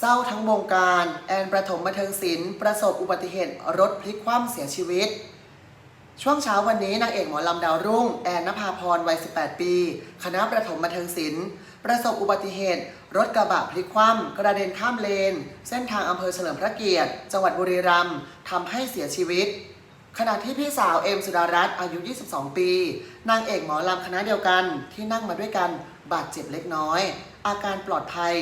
เศร้าทั้งวงการ แอนประถมบันเทิงศิลป์ประสบอุบัติเหตุรถพลิกคว่ำเสียชีวิต ช่วงเช้าวันนี้นางเอกหมอลำดาวรุ่ง แอนนภาพรวัย 18 ปี คณะประถมบันเทิงศิลป์ประสบอุบัติเหตุ รถกระบะพลิกคว่ำกระเด็นข้ามเลน เส้นทางอำเภอเฉลิมพระเกียรติ จังหวัดบุรีรัมย์ทำให้เสียชีวิตขณะที่พี่สาวเอมสุดารัตน์อายุ 22 ปี นางเอกหมอลำคณะเดียวกันที่นั่งมาด้วยกันบาดเจ็บเล็กน้อย อาการปลอดภัย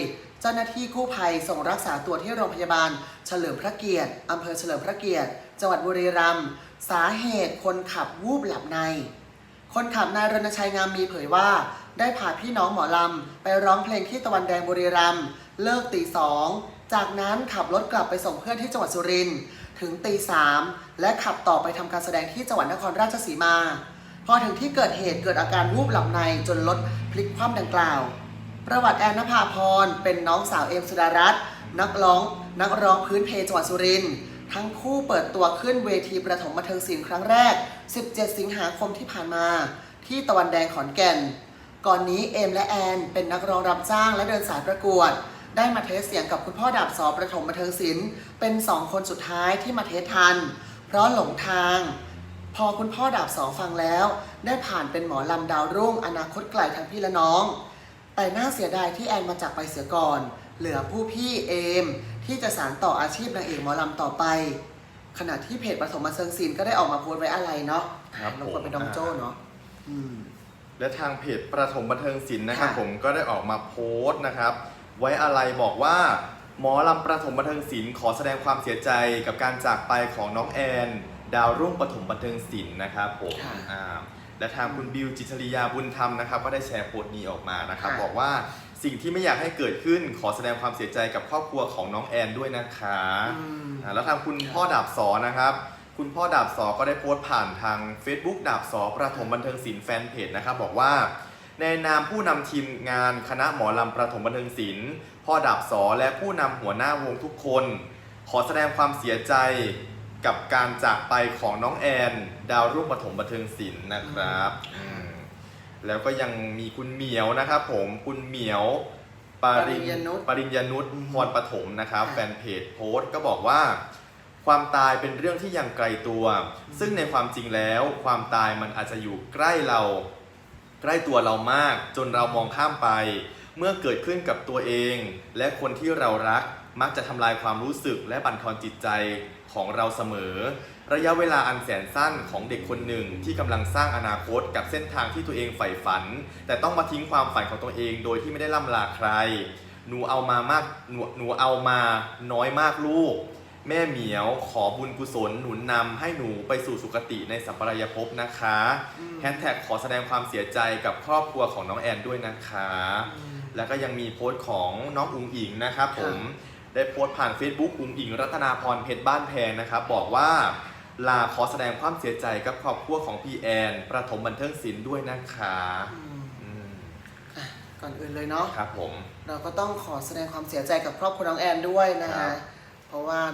จ้าหน้าที่กู้ภัยส่งรักษาตัวที่โรงพยาบาล เฉลิมพระเกียรติอำเภอเฉลิมพระเกียรติ จังหวัดบุรีรัมย์สาเหตุคนขับวูบหลับใน คนขับนายรณชัยงามมีเผยว่า ได้พาพี่น้องหมอลำ ไปร้องเพลงที่ตะวันแดงบุรีรัมย์เลิกตีสองจากนั้นขับรถกลับไปส่งเพื่อนที่จังหวัดสุรินทร์ถึงตีสามและขับต่อไปทำการแสดงที่จังหวัดนครราชสีมา พอถึงที่เกิดเหตุเกิดอาการวูบหลับในจนรถพลิกคว่ำดังกล่าว ประวัติแอนนภาพรเป็นน้องสาวเอมสุดารัตน์นักร้อง นักร้องพื้นเพจังหวัดสุรินทร์ทั้งคู่เปิดตัวขึ้นเวทีประถมบันเทิงศิลป์ครั้งแรก 17 สิงหาคมที่ผ่านมา ที่ตะวันแดงขอนแก่น ก่อนนี้เอมและแอนเป็นนักร้องรับจ้างและเดินสายประกวด ได้มาเทสเสียงกับคุณพ่อดาบสอประถมบันเทิงศิลป์เป็นสองคนสุดท้ายที่มาเทสทัน เพราะหลงทาง พอคุณพ่อดาบสอฟังแล้ว ได้ผ่านเป็นหมอลำดาวรุ่งอนาคตไกลทั้งพี่และน้อง แต่น่าเสียดายที่แอนมาจากไปเสียก่อน เหลือผู้พี่เอม ที่จะสานต่ออาชีพนางเอกหมอลำต่อไป ขณะที่เพจปฐมบันเทิงศิลป์ก็ได้ออกมาโพสต์ไว้อะไรเนาะครับเราควรเป็นน้องผมโจ้เนาะอืม และทางเพจประถมบันเทิงศิลป์นะครับค่ะผมก็ได้ออกมาโพสต์นะครับ ไว้อะไรบอกว่า หมอลำประถมบันเทิงศิลป์ขอแสดงความเสียใจกับการจากไปของน้องแอน ดาวรุ่งปฐมบันเทิงศิลป์นะครับผมค่ะ อ่า และทางคุณบิวจิตรริยาบุญธรรมนะครับก็ได้แชร์โพสต์นี้ออกมานะครับ ค่ะ บอกว่าสิ่งที่ไม่อยากให้เกิดขึ้นขอแสดงความเสียใจกับครอบครัวของน้องแอนด้วยนะคะอืมอ่าแล้วทางคุณพ่อดาบสอนะครับ คุณพ่อดาบสอก็ได้โพสต์ผ่านทาง Facebook ดาบสอประถมบันเทิงศิลป์แฟนเพจนะครับบอกว่า ในนามผู้นำทีมงานคณะหมอลำประถมบันเทิงศิลป์พ่อดาบสอและผู้นำหัวหน้าวงทุกคน ขอแสดงความเสียใจ กับการจากไปของน้องแอน ดาวรุ่งปฐมบันเทิงศิลป์นะครับอืมแล้วก็ยังมีคุณเหมียวนะครับผมคุณเหมียวปริปริญญานุชปริญญานุชอืมพรปฐมนะครับ ค่ะ แฟนเพจโพสต์ก็บอกว่า ความตายเป็นเรื่องที่ยังไกลตัว ซึ่งในความจริงแล้ว ความตายมันอาจจะอยู่ใกล้เรา ใกล้ตัวเรามาก จนเรามองข้ามไป เมื่อเกิดขึ้นกับตัวเอง และคนที่เรารักมักจะทำลายความรู้สึกและบั่นทอนจิตใจของเราเสมอ ระยะเวลาอันแสนสั้นของเด็กคนหนึ่งที่กำลังสร้างอนาคตกับเส้นทางที่ตัวเองใฝ่ฝัน แต่ต้องมาทิ้งความฝันของตัวเองโดยที่ไม่ได้ล่ำลาใคร หนูเอามามากหนูหนูเอามาน้อยมากลูก แม่เหมียวขอบุญกุศลหนุนนำให้หนูไปสู่สุคติในสัมปรายภพนะคะอืมแฮชแท็กขอแสดงความเสียใจกับครอบครัวของน้องแอนด้วยนะคะอืมแล้วก็ยังมีโพสต์ของน้องอุ๋งอิงนะครับผมได้โพสต์ผ่าน Facebook อุ๋งอิงรัตนาพรเพชรบ้านแพงนะครับ บอกว่าลาขอแสดงความเสียใจกับครอบครัวของพี่แอน ประถมบันเทิงศิลป์ด้วยนะคะอืมอืมอะก่อนอื่นเลยเนาะครับผม เราก็ต้องขอแสดงความเสียใจกับครอบครัวน้องแอนด้วยนะครัฮะบเพราะว่า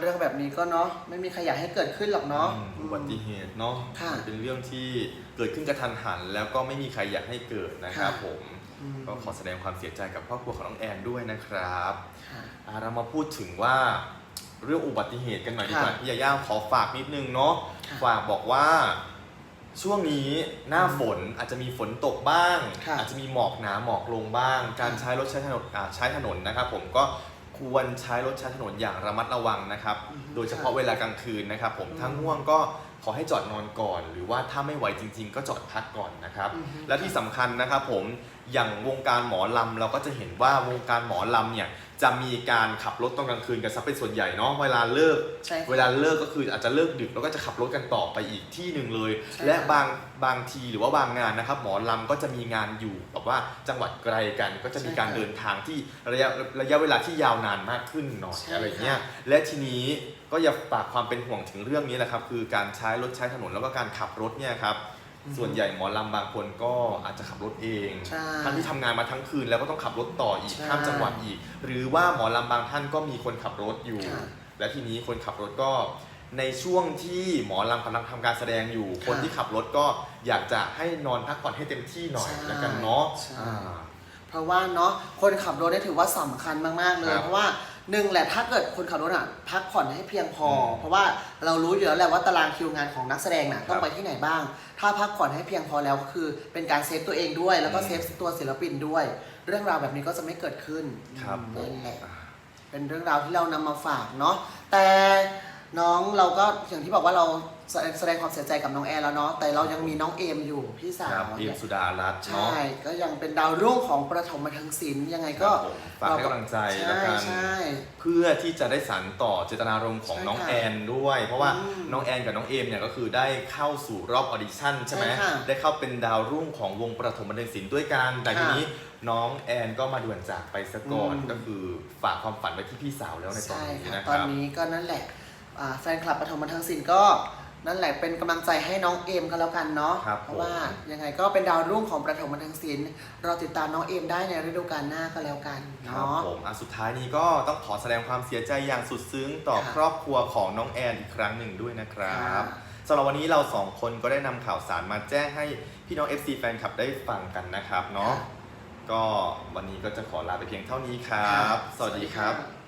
เรื่องแบบนี้ก็เนาะไม่มีใครอยากให้เกิดขึ้นหรอกเนาะอืมอุบัติเหตุเนาะค่ะมันเป็นเรื่องที่เกิดขึ้นกระทันหัน แล้วก็ไม่มีใครอยากให้เกิดนะครับค่ะผมอืมก็ขอแสดงความเสียใจกับครอบครัวของน้องแอนด้วยนะครับค่ะอะเรามาพูดถึงว่าเรื่องอุบัติเหตุกันหน่อยดีกว่าค่ะพี่ยาย่าขอฝากนิดนึงเนาะค่ะฝากบอกว่าช่วงนี้หน้าฝนอาจจะมีฝนตกบ้างค่ะอาจจะมีหมอกหนาหมอกลงบ้าง การใช้รถใช้ถนนอ่าใช้ถนนนะครับผมก็ ควรใช้รถใช้ถนนอย่างระมัดระวังนะครับอืมโดยเฉพาะค่ะเวลากลางคืนนะครับผมอืมถ้าง่วงก็ขอให้จอดนอนก่อน หรือว่าถ้าไม่ไหวจริง ๆ ก็จอดพักก่อนนะครับอือฮึและที่สำคัญนะครับผม อย่างวงการหมอลำเราก็จะเห็นว่าวงการหมอลำเนี่ยจะมีการขับรถตอนกลางคืนกันซะเป็นส่วนใหญ่เนาะเวลาเลิก ใช่ค่ะเวลาเลิกก็คืออาจจะเลิกดึกแล้วก็จะขับรถกันต่อไปอีกที่หนึ่งเลย ใช่และค่ะบางบางทีหรือว่าบางงานนะครับ หมอลำก็จะมีงานอยู่แบบว่าจังหวัดไกลกันก็จะมีการเดินทางที่ระยะระยะเวลาที่ยาวนานมากขึ้นหน่อยใช่อะไรเงี้ยและทีนี้ก็อย่าฝากความเป็นห่วงถึงเรื่องนี้แหละครับคือการใช้รถใช้ถนนแล้วก็การขับรถเนี่ยครับอือฮึ ส่วนใหญ่หมอลำบางคนก็อาจจะขับรถเองใช่ทั้งที่ทำงานมาทั้งคืนแล้วก็ต้องขับรถต่ออีกใช่ข้ามจังหวัดอีก หรือว่าหมอลำบางท่านก็มีคนขับรถอยู่ ค่ะและทีนี้คนขับรถก็ในช่วงที่หมอลำกำลังทำการแสดงอยู่ คนที่ขับรถก็อยากจะให้นอนพักผ่อนให้เต็มที่หน่อยใช่แล้วกันเนาะใช่ อ่า เพราะว่าเนาะคนขับรถเนี่ยถือว่าสำคัญมาก ๆ เลย ครับเพราะว่า หนึ่งแหละถ้าเกิดคนขับรถอะพักผ่อนให้เพียงพออืมเพราะว่าเรารู้อยู่แล้วแหละว่าตารางคิวงานของนักแสดงน่ะครับต้องไปที่ไหนบ้าง ถ้าพักผ่อนให้เพียงพอแล้วก็คือเป็นการเซฟตัวเองด้วย แล้วก็อืมเซฟตัวศิลปินด้วย เรื่องราวแบบนี้ก็จะไม่เกิดขึ้นครับผนั่มนแหละเป็นเรื่องราวที่เรานำมาฝากเนาะแต่น้องเราก็อย่างที่บอกว่าเราแสดงแสดงความเสียใจกับน้องแอร์แล้วเนาะแต่เรายังมีน้องเอมอยู่พี่สาครับวเอมสุดารัตน์เนาะใช่ก็ยังเป็นดาวรุ่งของประถมบันเทิงศิลป์ยังไงก็ครับผมฝากให้กำลังใจแล้วกันใช่ เพื่อที่จะได้สานต่อเจตนารมณ์ของใช่น้องค่ะแอนด้วย เพราะว่าอืมน้องแอนกับน้องเอมเนี่ยก็คือได้เข้าสู่รอบออดิชั่นใช่ไหมใช่ค่ะได้เข้าเป็นดาวรุ่งของวงประถมบันเทิงศิลป์ด้วยกันแต่ค่ะทีนี้น้องแอนก็มาด่วนจากไปซะก่อนอืม ก็คือฝากความฝันไว้ที่พี่สาวแล้วในตอนใช่นี้ค่ะนะคตอนรับ นี้ก็นั่นแหละอ่าแฟนคลับประถมบันเทิงศิลป์ก็ นั่นแหละเป็นกำลังใจให้น้องเอมก็แล้วกันเนาะครับเพราะว่าผมยังไงก็เป็นดาวรุ่งของประถมบันเทิงศิลป์รอติดตามน้องเอมได้ในฤดูกาลหน้าก็แล้วกันครับเนาะ ผมอะสุดท้ายนี้ก็ต้องขอแสดงความเสียใจอย่างสุดซึ้งต่อค่ะครอบครัวของน้องแอนอีกครั้งหนึ่งด้วยนะครับค่ะ สำหรับวันนี้เราสองคนก็ได้นำข่าวสารมาแจ้งให้พี่น้อง FC แฟนคลับได้ฟังกันนะครับเนาะก็วันนี้ก็จะขอลาไปเพียงเท่านี้ครับ สวัสดีครับ